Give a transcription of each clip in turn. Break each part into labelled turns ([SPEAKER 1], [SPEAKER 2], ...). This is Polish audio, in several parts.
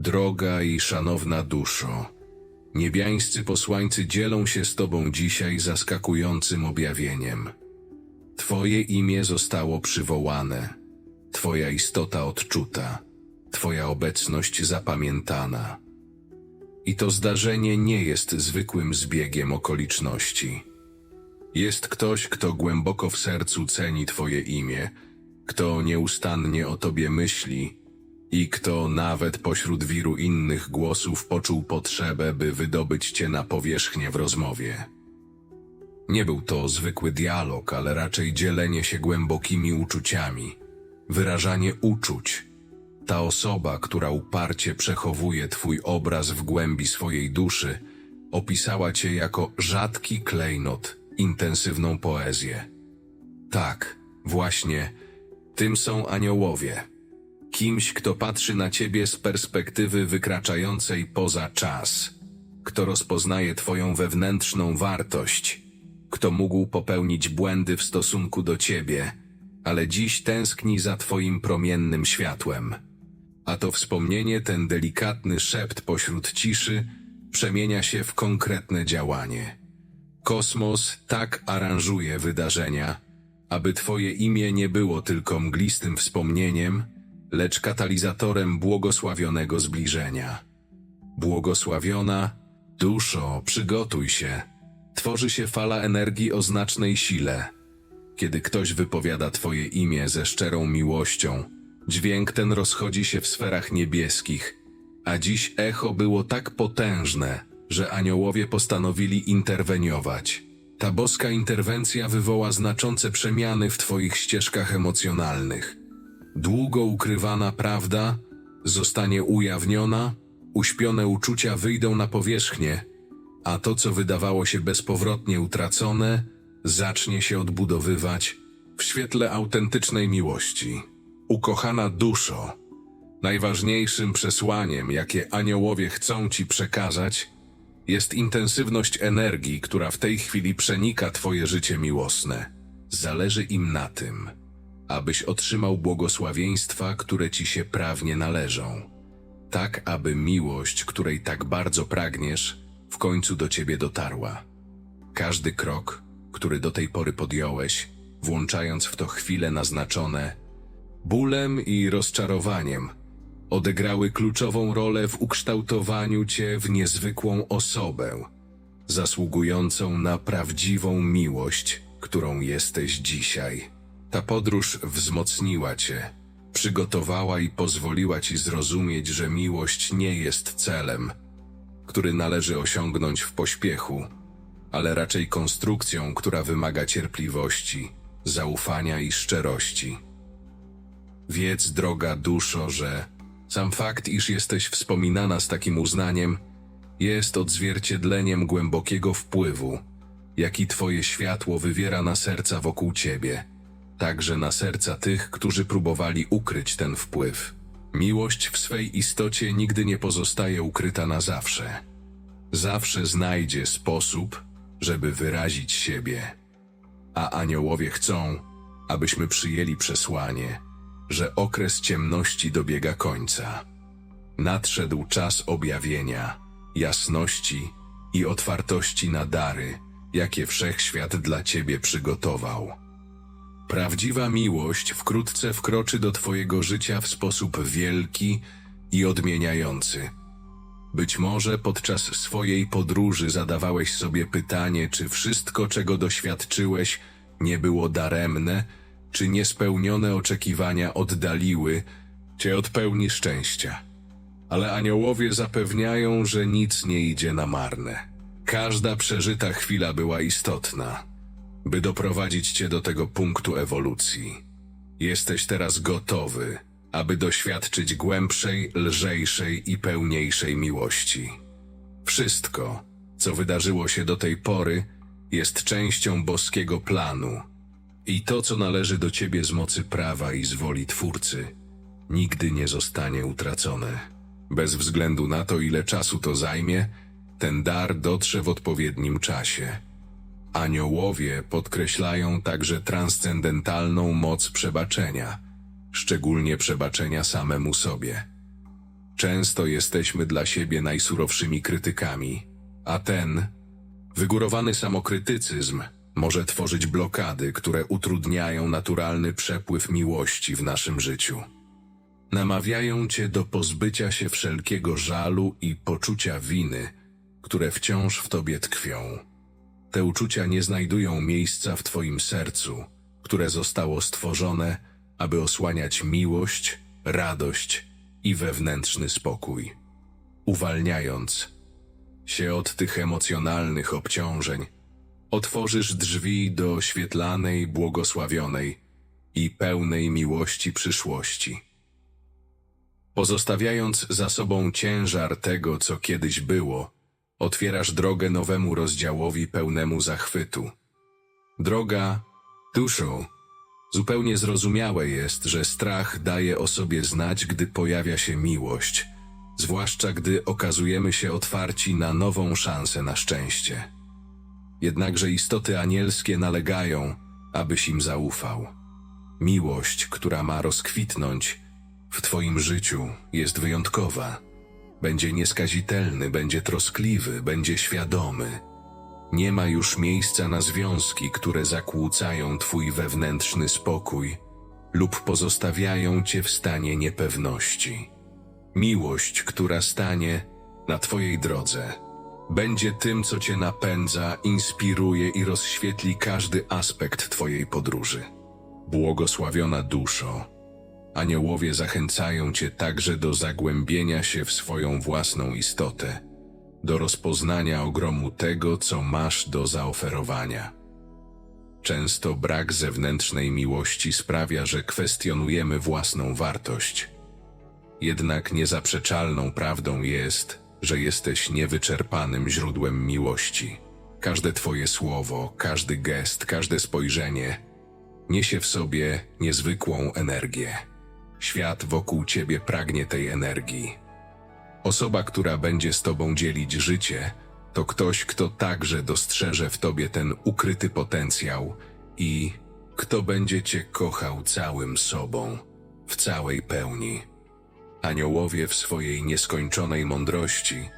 [SPEAKER 1] Droga i szanowna duszo, niebiańscy posłańcy dzielą się z Tobą dzisiaj zaskakującym objawieniem. Twoje imię zostało przywołane, Twoja istota odczuta, Twoja obecność zapamiętana. I to zdarzenie nie jest zwykłym zbiegiem okoliczności. Jest ktoś, kto głęboko w sercu ceni Twoje imię, kto nieustannie o Tobie myśli i kto nawet pośród wiru innych głosów poczuł potrzebę, by wydobyć Cię na powierzchnię w rozmowie. Nie był to zwykły dialog, ale raczej dzielenie się głębokimi uczuciami, wyrażanie uczuć. Ta osoba, która uparcie przechowuje Twój obraz w głębi swojej duszy, opisała Cię jako rzadki klejnot, intensywną poezję. Tak, właśnie, tym są aniołowie. Kimś, kto patrzy na Ciebie z perspektywy wykraczającej poza czas, kto rozpoznaje Twoją wewnętrzną wartość, kto mógł popełnić błędy w stosunku do Ciebie, ale dziś tęskni za Twoim promiennym światłem. A to wspomnienie, ten delikatny szept pośród ciszy, przemienia się w konkretne działanie. Kosmos tak aranżuje wydarzenia, aby Twoje imię nie było tylko mglistym wspomnieniem, lecz katalizatorem błogosławionego zbliżenia. Błogosławiona, duszo, przygotuj się. Tworzy się fala energii o znacznej sile. Kiedy ktoś wypowiada Twoje imię ze szczerą miłością, dźwięk ten rozchodzi się w sferach niebieskich, a dziś echo było tak potężne, że aniołowie postanowili interweniować. Ta boska interwencja wywoła znaczące przemiany w Twoich ścieżkach emocjonalnych. Długo ukrywana prawda zostanie ujawniona, uśpione uczucia wyjdą na powierzchnię, a to, co wydawało się bezpowrotnie utracone, zacznie się odbudowywać w świetle autentycznej miłości. Ukochana duszo, najważniejszym przesłaniem, jakie aniołowie chcą Ci przekazać, jest intensywność energii, która w tej chwili przenika Twoje życie miłosne. Zależy im na tym, abyś otrzymał błogosławieństwa, które Ci się prawnie należą. Tak, aby miłość, której tak bardzo pragniesz, w końcu do Ciebie dotarła. Każdy krok, który do tej pory podjąłeś, włączając w to chwile naznaczone, bólem i rozczarowaniem, odegrały kluczową rolę w ukształtowaniu Cię w niezwykłą osobę, zasługującą na prawdziwą miłość, którą jesteś dzisiaj. Ta podróż wzmocniła Cię, przygotowała i pozwoliła Ci zrozumieć, że miłość nie jest celem, który należy osiągnąć w pośpiechu, ale raczej konstrukcją, która wymaga cierpliwości, zaufania i szczerości. Wiedz, droga duszo, że sam fakt, iż jesteś wspominana z takim uznaniem, jest odzwierciedleniem głębokiego wpływu, jaki Twoje światło wywiera na serca wokół Ciebie, także na serca tych, którzy próbowali ukryć ten wpływ. Miłość w swej istocie nigdy nie pozostaje ukryta na zawsze. Zawsze znajdzie sposób, żeby wyrazić siebie. A aniołowie chcą, abyśmy przyjęli przesłanie, że okres ciemności dobiega końca. Nadszedł czas objawienia, jasności i otwartości na dary, jakie wszechświat dla Ciebie przygotował. Prawdziwa miłość wkrótce wkroczy do Twojego życia w sposób wielki i odmieniający. Być może podczas swojej podróży zadawałeś sobie pytanie, czy wszystko, czego doświadczyłeś, nie było daremne, czy niespełnione oczekiwania oddaliły Cię od pełni szczęścia. Ale aniołowie zapewniają, że nic nie idzie na marne. Każda przeżyta chwila była istotna by doprowadzić cię do tego punktu ewolucji. Jesteś teraz gotowy, aby doświadczyć głębszej, lżejszej i pełniejszej miłości. Wszystko, co wydarzyło się do tej pory, jest częścią boskiego planu. I to, co należy do ciebie z mocy prawa i z woli Twórcy, nigdy nie zostanie utracone. Bez względu na to, ile czasu to zajmie, ten dar dotrze w odpowiednim czasie. Aniołowie podkreślają także transcendentalną moc przebaczenia, szczególnie przebaczenia samemu sobie. Często jesteśmy dla siebie najsurowszymi krytykami, a ten, wygórowany samokrytycyzm, może tworzyć blokady, które utrudniają naturalny przepływ miłości w naszym życiu. Namawiają cię do pozbycia się wszelkiego żalu i poczucia winy, które wciąż w tobie tkwią. Te uczucia nie znajdują miejsca w twoim sercu, które zostało stworzone, aby osłaniać miłość, radość i wewnętrzny spokój. Uwalniając się od tych emocjonalnych obciążeń, otworzysz drzwi do świetlanej, błogosławionej i pełnej miłości przyszłości. Pozostawiając za sobą ciężar tego, co kiedyś było, otwierasz drogę nowemu rozdziałowi pełnemu zachwytu. Droga, duszą, zupełnie zrozumiałe jest, że strach daje o sobie znać, gdy pojawia się miłość, zwłaszcza gdy okazujemy się otwarci na nową szansę na szczęście. Jednakże istoty anielskie nalegają, abyś im zaufał. Miłość, która ma rozkwitnąć w Twoim życiu, jest wyjątkowa. Będzie nieskazitelny, będzie troskliwy, będzie świadomy. Nie ma już miejsca na związki, które zakłócają Twój wewnętrzny spokój lub pozostawiają Cię w stanie niepewności. Miłość, która stanie na Twojej drodze, będzie tym, co Cię napędza, inspiruje i rozświetli każdy aspekt Twojej podróży. Błogosławiona duszo, aniołowie zachęcają Cię także do zagłębienia się w swoją własną istotę, do rozpoznania ogromu tego, co masz do zaoferowania. Często brak zewnętrznej miłości sprawia, że kwestionujemy własną wartość. Jednak niezaprzeczalną prawdą jest, że jesteś niewyczerpanym źródłem miłości. Każde Twoje słowo, każdy gest, każde spojrzenie niesie w sobie niezwykłą energię. Świat wokół Ciebie pragnie tej energii. Osoba, która będzie z Tobą dzielić życie, to ktoś, kto także dostrzeże w Tobie ten ukryty potencjał i kto będzie Cię kochał całym sobą, w całej pełni. Aniołowie w swojej nieskończonej mądrości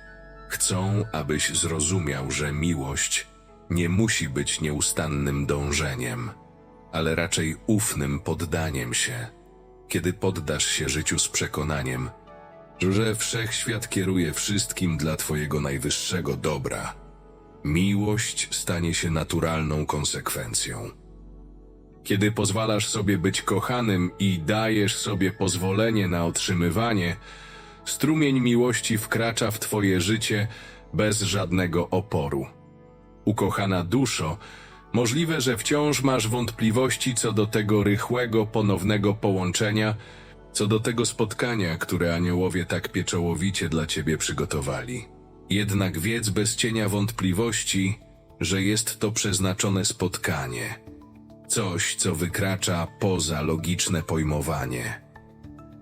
[SPEAKER 1] chcą, abyś zrozumiał, że miłość nie musi być nieustannym dążeniem, ale raczej ufnym poddaniem się. Kiedy poddasz się życiu z przekonaniem, że wszechświat kieruje wszystkim dla Twojego najwyższego dobra, miłość stanie się naturalną konsekwencją. Kiedy pozwalasz sobie być kochanym i dajesz sobie pozwolenie na otrzymywanie, strumień miłości wkracza w Twoje życie bez żadnego oporu. Ukochana duszo, możliwe, że wciąż masz wątpliwości co do tego rychłego, ponownego połączenia, co do tego spotkania, które aniołowie tak pieczołowicie dla Ciebie przygotowali. Jednak wiedz bez cienia wątpliwości, że jest to przeznaczone spotkanie – coś, co wykracza poza logiczne pojmowanie.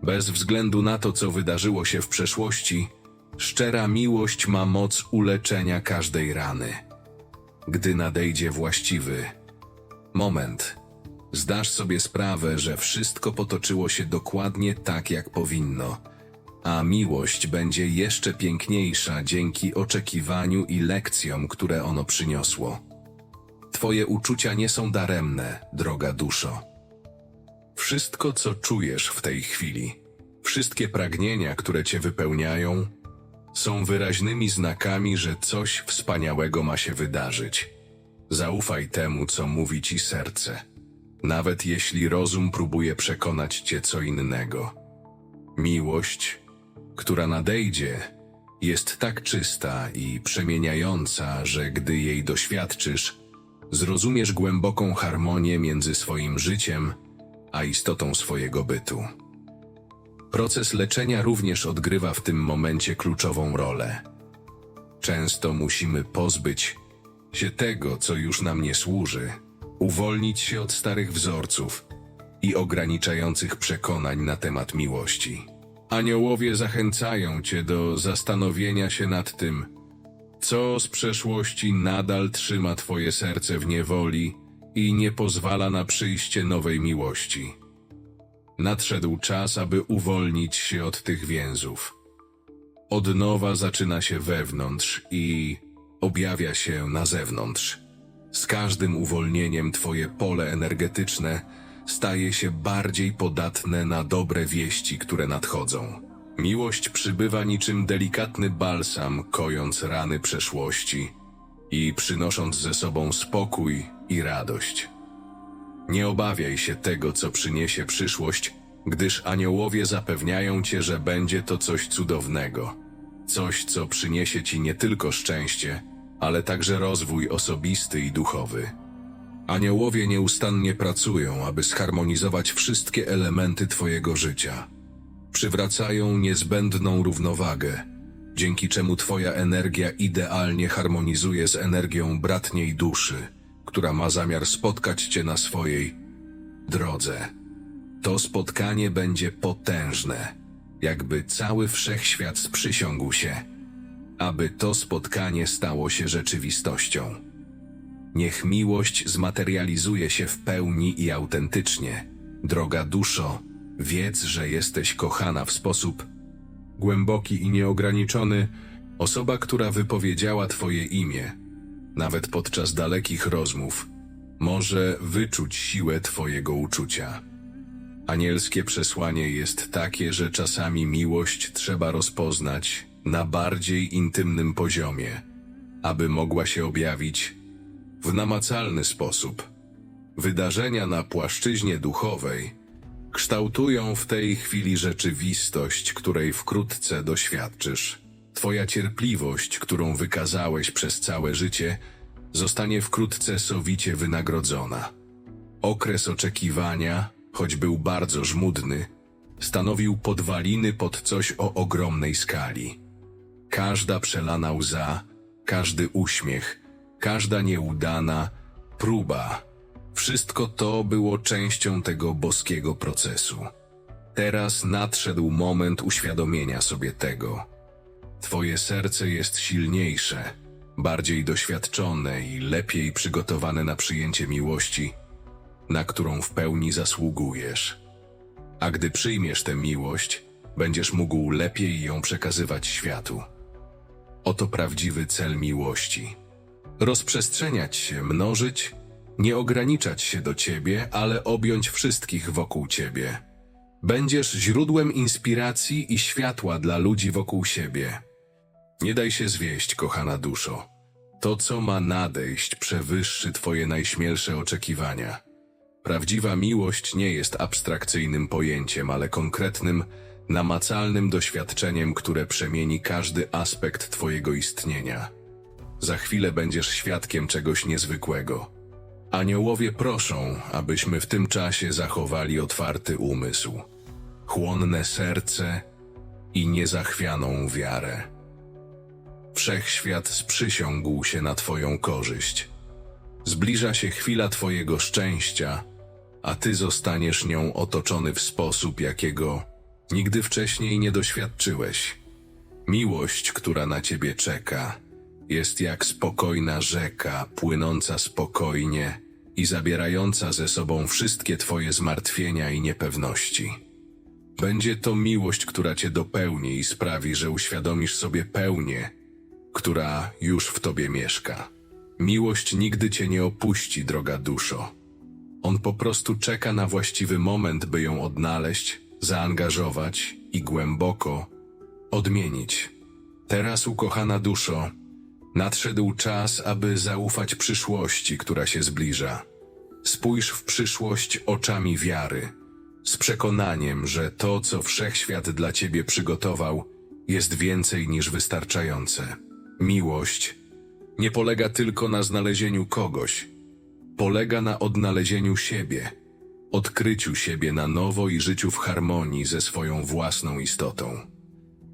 [SPEAKER 1] Bez względu na to, co wydarzyło się w przeszłości, szczera miłość ma moc uleczenia każdej rany. Gdy nadejdzie właściwy moment, zdasz sobie sprawę, że wszystko potoczyło się dokładnie tak, jak powinno, a miłość będzie jeszcze piękniejsza dzięki oczekiwaniu i lekcjom, które ono przyniosło. Twoje uczucia nie są daremne, droga duszo. Wszystko, co czujesz w tej chwili, wszystkie pragnienia, które cię wypełniają, są wyraźnymi znakami, że coś wspaniałego ma się wydarzyć. Zaufaj temu, co mówi ci serce, nawet jeśli rozum próbuje przekonać cię co innego. Miłość, która nadejdzie, jest tak czysta i przemieniająca, że gdy jej doświadczysz, zrozumiesz głęboką harmonię między swoim życiem a istotą swojego bytu. Proces leczenia również odgrywa w tym momencie kluczową rolę. Często musimy pozbyć się tego, co już nam nie służy, uwolnić się od starych wzorców i ograniczających przekonań na temat miłości. Aniołowie zachęcają cię do zastanowienia się nad tym, co z przeszłości nadal trzyma Twoje serce w niewoli i nie pozwala na przyjście nowej miłości? Nadszedł czas, aby uwolnić się od tych więzów. Odnowa zaczyna się wewnątrz i objawia się na zewnątrz. Z każdym uwolnieniem twoje pole energetyczne staje się bardziej podatne na dobre wieści, które nadchodzą. Miłość przybywa niczym delikatny balsam, kojąc rany przeszłości i przynosząc ze sobą spokój i radość. Nie obawiaj się tego, co przyniesie przyszłość, gdyż aniołowie zapewniają cię, że będzie to coś cudownego. Coś, co przyniesie ci nie tylko szczęście, ale także rozwój osobisty i duchowy. Aniołowie nieustannie pracują, aby zharmonizować wszystkie elementy twojego życia. Przywracają niezbędną równowagę, dzięki czemu twoja energia idealnie harmonizuje z energią bratniej duszy, która ma zamiar spotkać cię na swojej drodze. To spotkanie będzie potężne, jakby cały wszechświat sprzysiągł się, aby to spotkanie stało się rzeczywistością. Niech miłość zmaterializuje się w pełni i autentycznie. Droga duszo, wiedz, że jesteś kochana w sposób głęboki i nieograniczony. Osoba, która wypowiedziała Twoje imię, nawet podczas dalekich rozmów, może wyczuć siłę Twojego uczucia. Anielskie przesłanie jest takie, że czasami miłość trzeba rozpoznać na bardziej intymnym poziomie, aby mogła się objawić w namacalny sposób. Wydarzenia na płaszczyźnie duchowej kształtują w tej chwili rzeczywistość, której wkrótce doświadczysz. Twoja cierpliwość, którą wykazałeś przez całe życie, zostanie wkrótce sowicie wynagrodzona. Okres oczekiwania, choć był bardzo żmudny, stanowił podwaliny pod coś o ogromnej skali. Każda przelana łza, każdy uśmiech, każda nieudana próba, wszystko to było częścią tego boskiego procesu. Teraz nadszedł moment uświadomienia sobie tego. Twoje serce jest silniejsze, bardziej doświadczone i lepiej przygotowane na przyjęcie miłości, na którą w pełni zasługujesz. A gdy przyjmiesz tę miłość, będziesz mógł lepiej ją przekazywać światu. Oto prawdziwy cel miłości. Rozprzestrzeniać się, mnożyć, nie ograniczać się do ciebie, ale objąć wszystkich wokół ciebie. Będziesz źródłem inspiracji i światła dla ludzi wokół siebie. Nie daj się zwieść, kochana duszo. To, co ma nadejść, przewyższy twoje najśmielsze oczekiwania. Prawdziwa miłość nie jest abstrakcyjnym pojęciem, ale konkretnym, namacalnym doświadczeniem, które przemieni każdy aspekt twojego istnienia. Za chwilę będziesz świadkiem czegoś niezwykłego. Aniołowie proszą, abyśmy w tym czasie zachowali otwarty umysł, chłonne serce i niezachwianą wiarę. Wszechświat sprzysiągł się na Twoją korzyść. Zbliża się chwila Twojego szczęścia, a Ty zostaniesz nią otoczony w sposób, jakiego nigdy wcześniej nie doświadczyłeś. Miłość, która na Ciebie czeka, jest jak spokojna rzeka, płynąca spokojnie i zabierająca ze sobą wszystkie Twoje zmartwienia i niepewności. Będzie to miłość, która Cię dopełni i sprawi, że uświadomisz sobie pełnię, która już w Tobie mieszka. Miłość nigdy Cię nie opuści, droga duszo. On po prostu czeka na właściwy moment, by ją odnaleźć, zaangażować i głęboko odmienić. Teraz, ukochana duszo, nadszedł czas, aby zaufać przyszłości, która się zbliża. Spójrz w przyszłość oczami wiary, z przekonaniem, że to, co wszechświat dla ciebie przygotował, jest więcej niż wystarczające. Miłość nie polega tylko na znalezieniu kogoś, polega na odnalezieniu siebie, odkryciu siebie na nowo i życiu w harmonii ze swoją własną istotą.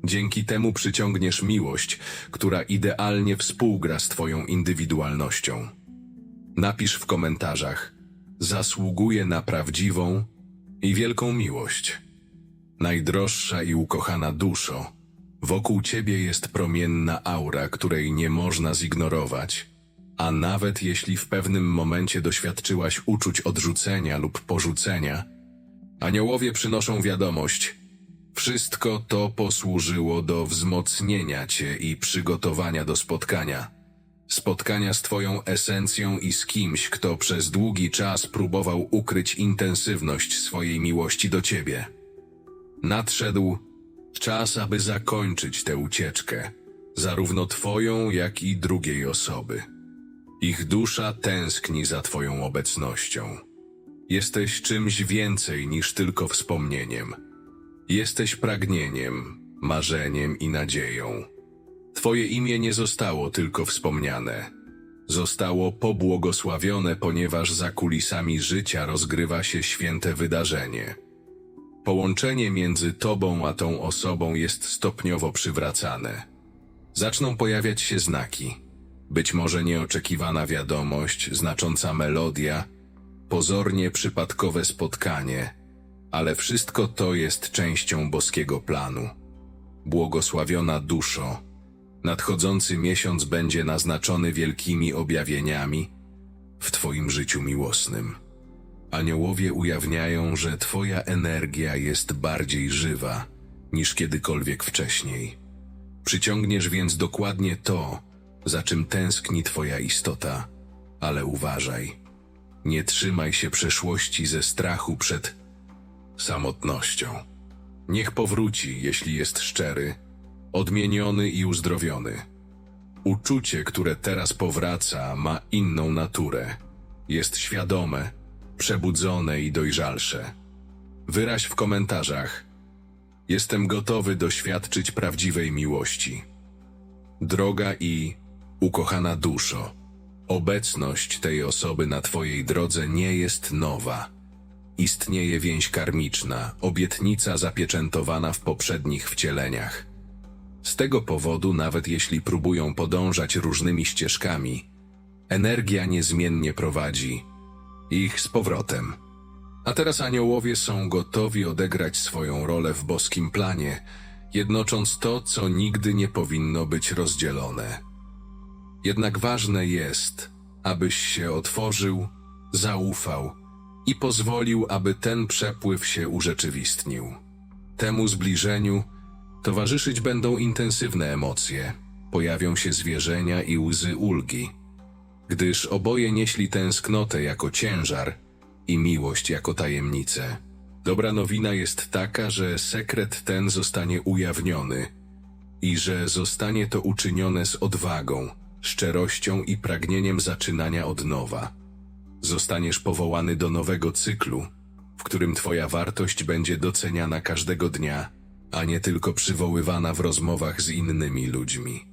[SPEAKER 1] Dzięki temu przyciągniesz miłość, która idealnie współgra z Twoją indywidualnością. Napisz w komentarzach: Zasługuję na prawdziwą i wielką miłość. Najdroższa i ukochana duszo, wokół Ciebie jest promienna aura, której nie można zignorować. A nawet jeśli w pewnym momencie doświadczyłaś uczuć odrzucenia lub porzucenia, aniołowie przynoszą wiadomość: Wszystko to posłużyło do wzmocnienia cię i przygotowania do spotkania. Spotkania z twoją esencją i z kimś, kto przez długi czas próbował ukryć intensywność swojej miłości do ciebie. Nadszedł czas, aby zakończyć tę ucieczkę, zarówno twoją, jak i drugiej osoby. Ich dusza tęskni za twoją obecnością. Jesteś czymś więcej niż tylko wspomnieniem. Jesteś pragnieniem, marzeniem i nadzieją. Twoje imię nie zostało tylko wspomniane. Zostało pobłogosławione, ponieważ za kulisami życia rozgrywa się święte wydarzenie. Połączenie między tobą a tą osobą jest stopniowo przywracane. Zaczną pojawiać się znaki. Być może nieoczekiwana wiadomość, znacząca melodia, pozornie przypadkowe spotkanie, ale wszystko to jest częścią boskiego planu. Błogosławiona duszo, nadchodzący miesiąc będzie naznaczony wielkimi objawieniami w Twoim życiu miłosnym. Aniołowie ujawniają, że Twoja energia jest bardziej żywa niż kiedykolwiek wcześniej. Przyciągniesz więc dokładnie to, za czym tęskni Twoja istota, ale uważaj. Nie trzymaj się przeszłości ze strachu przed samotnością. Niech powróci, jeśli jest szczery, odmieniony i uzdrowiony. Uczucie, które teraz powraca, ma inną naturę. Jest świadome, przebudzone i dojrzalsze. Wyraź w komentarzach. Jestem gotowy doświadczyć prawdziwej miłości. Droga i ukochana duszo, obecność tej osoby na Twojej drodze nie jest nowa. Istnieje więź karmiczna, obietnica zapieczętowana w poprzednich wcieleniach. Z tego powodu, nawet jeśli próbują podążać różnymi ścieżkami, energia niezmiennie prowadzi ich z powrotem. A teraz aniołowie są gotowi odegrać swoją rolę w boskim planie, jednocząc to, co nigdy nie powinno być rozdzielone. Jednak ważne jest, abyś się otworzył, zaufał i pozwolił, aby ten przepływ się urzeczywistnił. Temu zbliżeniu towarzyszyć będą intensywne emocje, pojawią się zwierzenia i łzy ulgi, gdyż oboje nieśli tęsknotę jako ciężar i miłość jako tajemnicę. Dobra nowina jest taka, że sekret ten zostanie ujawniony i że zostanie to uczynione z odwagą, szczerością i pragnieniem zaczynania od nowa. Zostaniesz powołany do nowego cyklu, w którym Twoja wartość będzie doceniana każdego dnia, a nie tylko przywoływana w rozmowach z innymi ludźmi.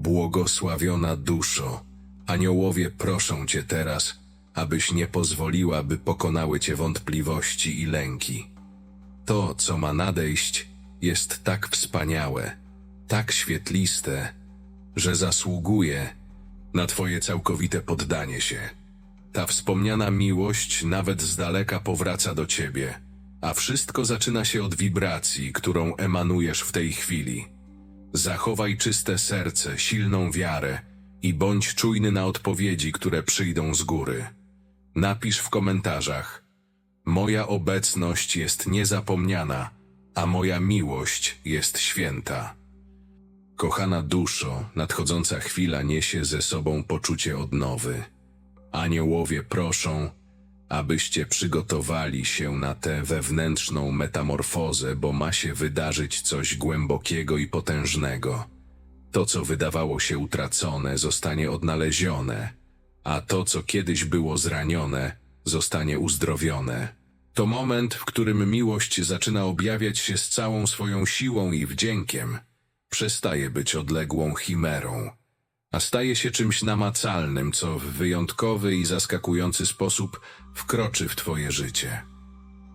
[SPEAKER 1] Błogosławiona duszo, aniołowie proszą Cię teraz, abyś nie pozwoliła, by pokonały Cię wątpliwości i lęki. To, co ma nadejść, jest tak wspaniałe, tak świetliste, że zasługuje na Twoje całkowite poddanie się. Ta wspomniana miłość nawet z daleka powraca do Ciebie, a wszystko zaczyna się od wibracji, którą emanujesz w tej chwili. Zachowaj czyste serce, silną wiarę i bądź czujny na odpowiedzi, które przyjdą z góry. Napisz w komentarzach: Moja obecność jest niezapomniana, a moja miłość jest święta. Kochana duszo, nadchodząca chwila niesie ze sobą poczucie odnowy. Aniołowie proszą, abyście przygotowali się na tę wewnętrzną metamorfozę, bo ma się wydarzyć coś głębokiego i potężnego. To, co wydawało się utracone, zostanie odnalezione, a to, co kiedyś było zranione, zostanie uzdrowione. To moment, w którym miłość zaczyna objawiać się z całą swoją siłą i wdziękiem. Przestaje być odległą chimerą a staje się czymś namacalnym, co w wyjątkowy i zaskakujący sposób wkroczy w Twoje życie.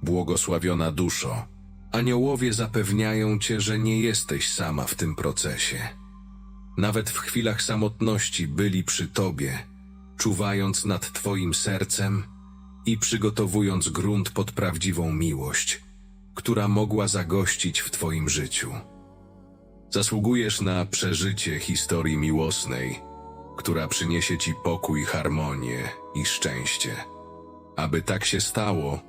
[SPEAKER 1] Błogosławiona duszo, aniołowie zapewniają Cię, że nie jesteś sama w tym procesie. Nawet w chwilach samotności byli przy Tobie, czuwając nad Twoim sercem i przygotowując grunt pod prawdziwą miłość, która mogła zagościć w Twoim życiu. Zasługujesz na przeżycie historii miłosnej, która przyniesie ci pokój, harmonię i szczęście. Aby tak się stało,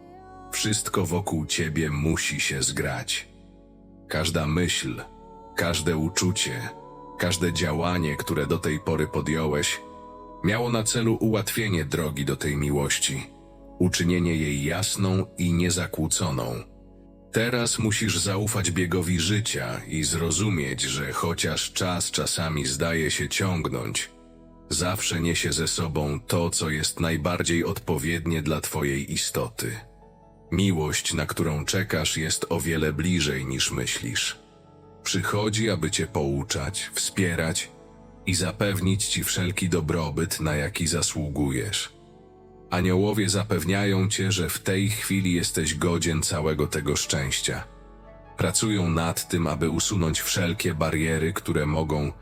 [SPEAKER 1] wszystko wokół ciebie musi się zgrać. Każda myśl, każde uczucie, każde działanie, które do tej pory podjąłeś, miało na celu ułatwienie drogi do tej miłości, uczynienie jej jasną i niezakłóconą. Teraz musisz zaufać biegowi życia i zrozumieć, że chociaż czas czasami zdaje się ciągnąć, zawsze niesie ze sobą to, co jest najbardziej odpowiednie dla Twojej istoty. Miłość, na którą czekasz, jest o wiele bliżej niż myślisz. Przychodzi, aby Cię pouczać, wspierać i zapewnić Ci wszelki dobrobyt, na jaki zasługujesz. Aniołowie zapewniają Cię, że w tej chwili jesteś godzien całego tego szczęścia. Pracują nad tym, aby usunąć wszelkie bariery, które mogą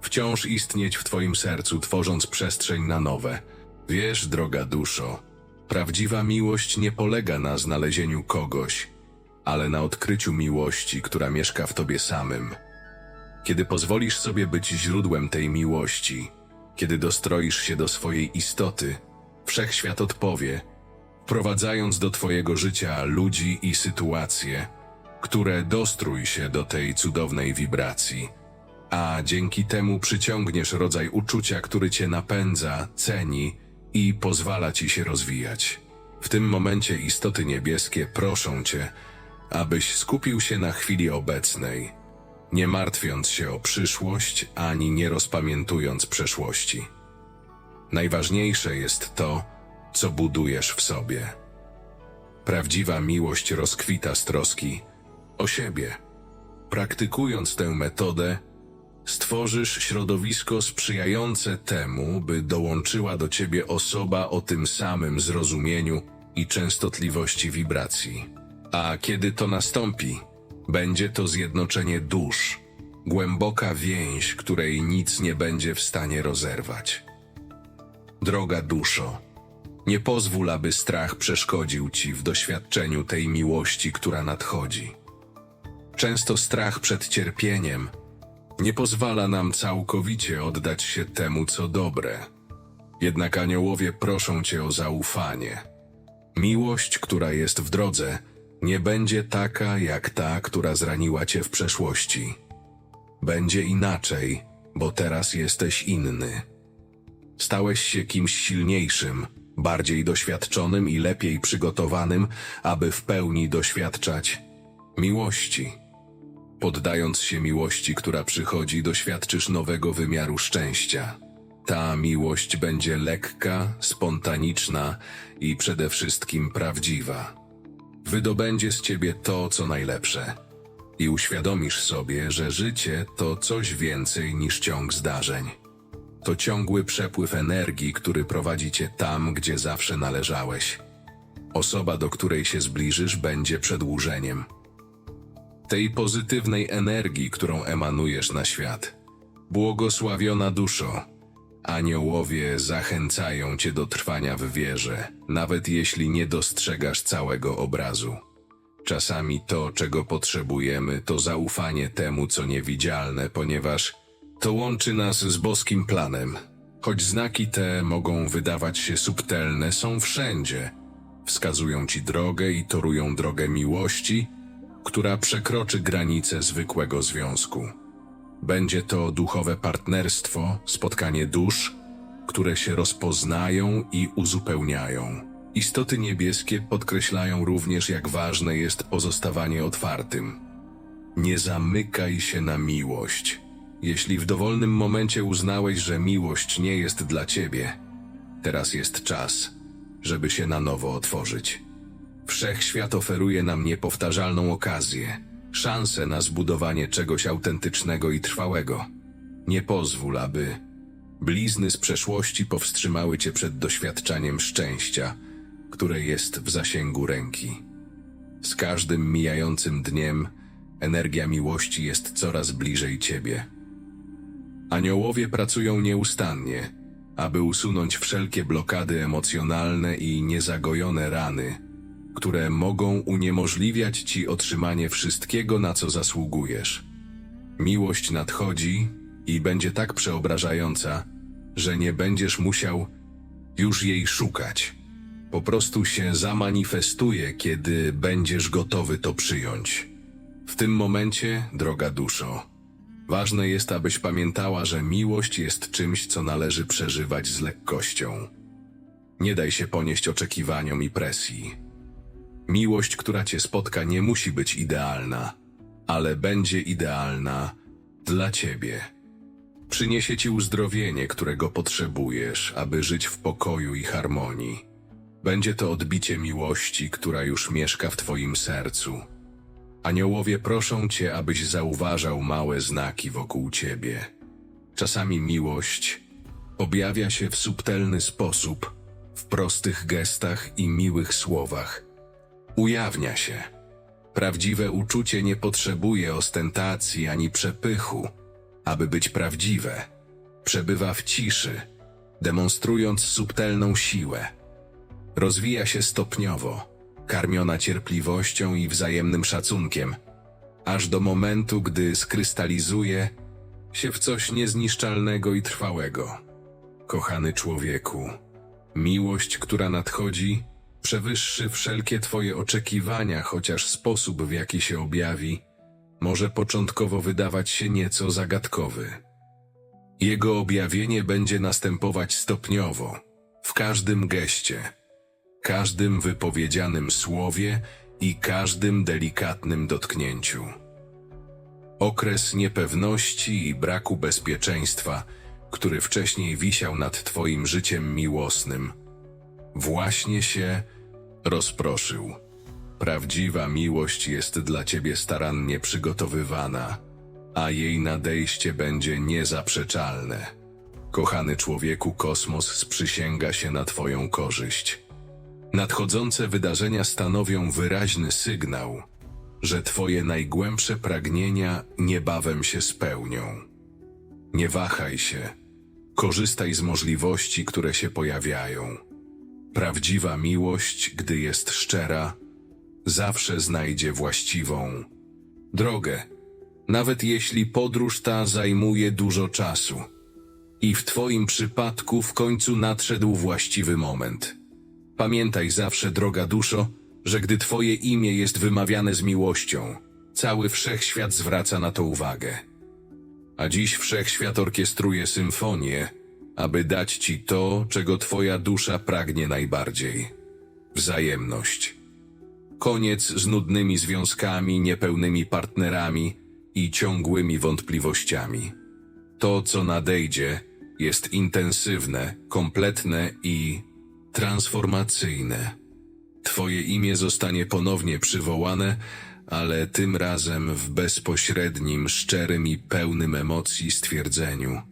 [SPEAKER 1] wciąż istnieć w Twoim sercu, tworząc przestrzeń na nowe. Wiesz, droga duszo, prawdziwa miłość nie polega na znalezieniu kogoś, ale na odkryciu miłości, która mieszka w Tobie samym. Kiedy pozwolisz sobie być źródłem tej miłości, kiedy dostroisz się do swojej istoty, wszechświat odpowie, wprowadzając do Twojego życia ludzi i sytuacje, które dostrój się do tej cudownej wibracji, a dzięki temu przyciągniesz rodzaj uczucia, który Cię napędza, ceni i pozwala Ci się rozwijać. W tym momencie istoty niebieskie proszą Cię, abyś skupił się na chwili obecnej, nie martwiąc się o przyszłość ani nie rozpamiętując przeszłości. Najważniejsze jest to, co budujesz w sobie. Prawdziwa miłość rozkwita z troski o siebie. Praktykując tę metodę, stworzysz środowisko sprzyjające temu, by dołączyła do ciebie osoba o tym samym zrozumieniu i częstotliwości wibracji. A kiedy to nastąpi, będzie to zjednoczenie dusz, głęboka więź, której nic nie będzie w stanie rozerwać. Droga duszo, nie pozwól, aby strach przeszkodził ci w doświadczeniu tej miłości, która nadchodzi. Często strach przed cierpieniem nie pozwala nam całkowicie oddać się temu, co dobre. Jednak aniołowie proszą cię o zaufanie. Miłość, która jest w drodze, nie będzie taka jak ta, która zraniła cię w przeszłości. Będzie inaczej, bo teraz jesteś inny. Stałeś się kimś silniejszym, bardziej doświadczonym i lepiej przygotowanym, aby w pełni doświadczać miłości. Poddając się miłości, która przychodzi, doświadczysz nowego wymiaru szczęścia. Ta miłość będzie lekka, spontaniczna i przede wszystkim prawdziwa. Wydobędzie z ciebie to, co najlepsze. I uświadomisz sobie, że życie to coś więcej niż ciąg zdarzeń. To ciągły przepływ energii, który prowadzi cię tam, gdzie zawsze należałeś. Osoba, do której się zbliżysz, będzie przedłużeniem tej pozytywnej energii, którą emanujesz na świat. Błogosławiona duszo, aniołowie zachęcają cię do trwania w wierze, nawet jeśli nie dostrzegasz całego obrazu. Czasami to, czego potrzebujemy, to zaufanie temu, co niewidzialne, ponieważ to łączy nas z boskim planem. Choć znaki te mogą wydawać się subtelne, są wszędzie. Wskazują ci drogę i torują drogę miłości, która przekroczy granice zwykłego związku. Będzie to duchowe partnerstwo, spotkanie dusz, które się rozpoznają i uzupełniają. Istoty niebieskie podkreślają również, jak ważne jest pozostawanie otwartym. Nie zamykaj się na miłość. Jeśli w dowolnym momencie uznałeś, że miłość nie jest dla ciebie, teraz jest czas, żeby się na nowo otworzyć. Wszechświat oferuje nam niepowtarzalną okazję, szansę na zbudowanie czegoś autentycznego i trwałego. Nie pozwól, aby blizny z przeszłości powstrzymały cię przed doświadczaniem szczęścia, które jest w zasięgu ręki. Z każdym mijającym dniem energia miłości jest coraz bliżej ciebie. Aniołowie pracują nieustannie, aby usunąć wszelkie blokady emocjonalne i niezagojone rany, które mogą uniemożliwiać ci otrzymanie wszystkiego, na co zasługujesz. Miłość nadchodzi i będzie tak przeobrażająca, że nie będziesz musiał już jej szukać. Po prostu się zamanifestuje, kiedy będziesz gotowy to przyjąć. W tym momencie, droga duszo, ważne jest, abyś pamiętała, że miłość jest czymś, co należy przeżywać z lekkością. Nie daj się ponieść oczekiwaniom i presji. Miłość, która cię spotka, nie musi być idealna, ale będzie idealna dla ciebie. Przyniesie ci uzdrowienie, którego potrzebujesz, aby żyć w pokoju i harmonii. Będzie to odbicie miłości, która już mieszka w twoim sercu. Aniołowie proszą cię, abyś zauważał małe znaki wokół ciebie. Czasami miłość objawia się w subtelny sposób, w prostych gestach i miłych słowach. Ujawnia się. Prawdziwe uczucie nie potrzebuje ostentacji ani przepychu, aby być prawdziwe. Przebywa w ciszy, demonstrując subtelną siłę. Rozwija się stopniowo, karmiona cierpliwością i wzajemnym szacunkiem, aż do momentu, gdy skrystalizuje się w coś niezniszczalnego i trwałego. Kochany człowieku, miłość, która nadchodzi, przewyższy wszelkie Twoje oczekiwania, chociaż sposób, w jaki się objawi, może początkowo wydawać się nieco zagadkowy. Jego objawienie będzie następować stopniowo, w każdym geście, każdym wypowiedzianym słowie i każdym delikatnym dotknięciu. Okres niepewności i braku bezpieczeństwa, który wcześniej wisiał nad Twoim życiem miłosnym, właśnie się rozproszył. Prawdziwa miłość jest dla Ciebie starannie przygotowywana, a jej nadejście będzie niezaprzeczalne. Kochany człowieku, kosmos sprzysięga się na Twoją korzyść. Nadchodzące wydarzenia stanowią wyraźny sygnał, że Twoje najgłębsze pragnienia niebawem się spełnią. Nie wahaj się, korzystaj z możliwości, które się pojawiają. Prawdziwa miłość, gdy jest szczera, zawsze znajdzie właściwą drogę, nawet jeśli podróż ta zajmuje dużo czasu. I w Twoim przypadku w końcu nadszedł właściwy moment. Pamiętaj zawsze, droga duszo, że gdy Twoje imię jest wymawiane z miłością, cały wszechświat zwraca na to uwagę. A dziś wszechświat orkiestruje symfonię, aby dać Ci to, czego Twoja dusza pragnie najbardziej wzajemność. Koniec z nudnymi związkami, niepełnymi partnerami i ciągłymi wątpliwościami. To, co nadejdzie, jest intensywne, kompletne i transformacyjne. Twoje imię zostanie ponownie przywołane, ale tym razem w bezpośrednim, szczerym i pełnym emocji stwierdzeniu.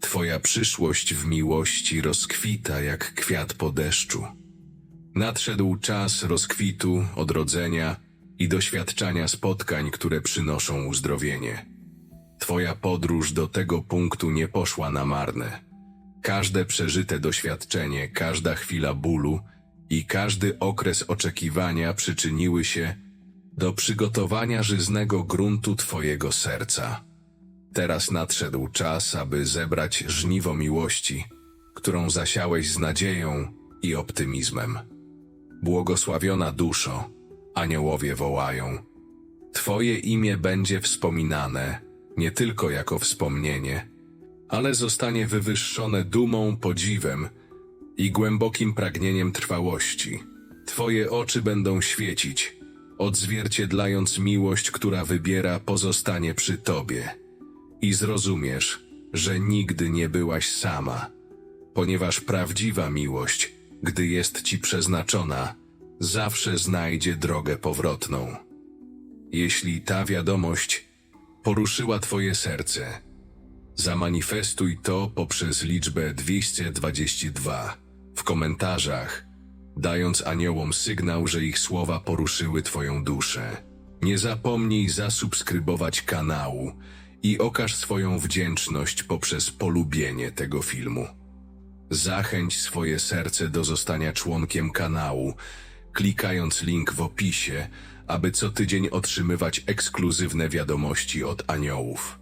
[SPEAKER 1] Twoja przyszłość w miłości rozkwita jak kwiat po deszczu. Nadszedł czas rozkwitu, odrodzenia i doświadczania spotkań, które przynoszą uzdrowienie. Twoja podróż do tego punktu nie poszła na marne. Każde przeżyte doświadczenie, każda chwila bólu i każdy okres oczekiwania przyczyniły się do przygotowania żyznego gruntu Twojego serca. Teraz nadszedł czas, aby zebrać żniwo miłości, którą zasiałeś z nadzieją i optymizmem. Błogosławiona duszo, aniołowie wołają. Twoje imię będzie wspominane nie tylko jako wspomnienie, ale zostanie wywyższone dumą, podziwem i głębokim pragnieniem trwałości. Twoje oczy będą świecić, odzwierciedlając miłość, która wybiera pozostanie przy Tobie. I zrozumiesz, że nigdy nie byłaś sama, ponieważ prawdziwa miłość, gdy jest Ci przeznaczona, zawsze znajdzie drogę powrotną. Jeśli ta wiadomość poruszyła Twoje serce, zamanifestuj to poprzez liczbę 222 w komentarzach, dając aniołom sygnał, że ich słowa poruszyły Twoją duszę. Nie zapomnij zasubskrybować kanału i okaż swoją wdzięczność poprzez polubienie tego filmu. Zachęć swoje serce do zostania członkiem kanału, klikając link w opisie, aby co tydzień otrzymywać ekskluzywne wiadomości od aniołów.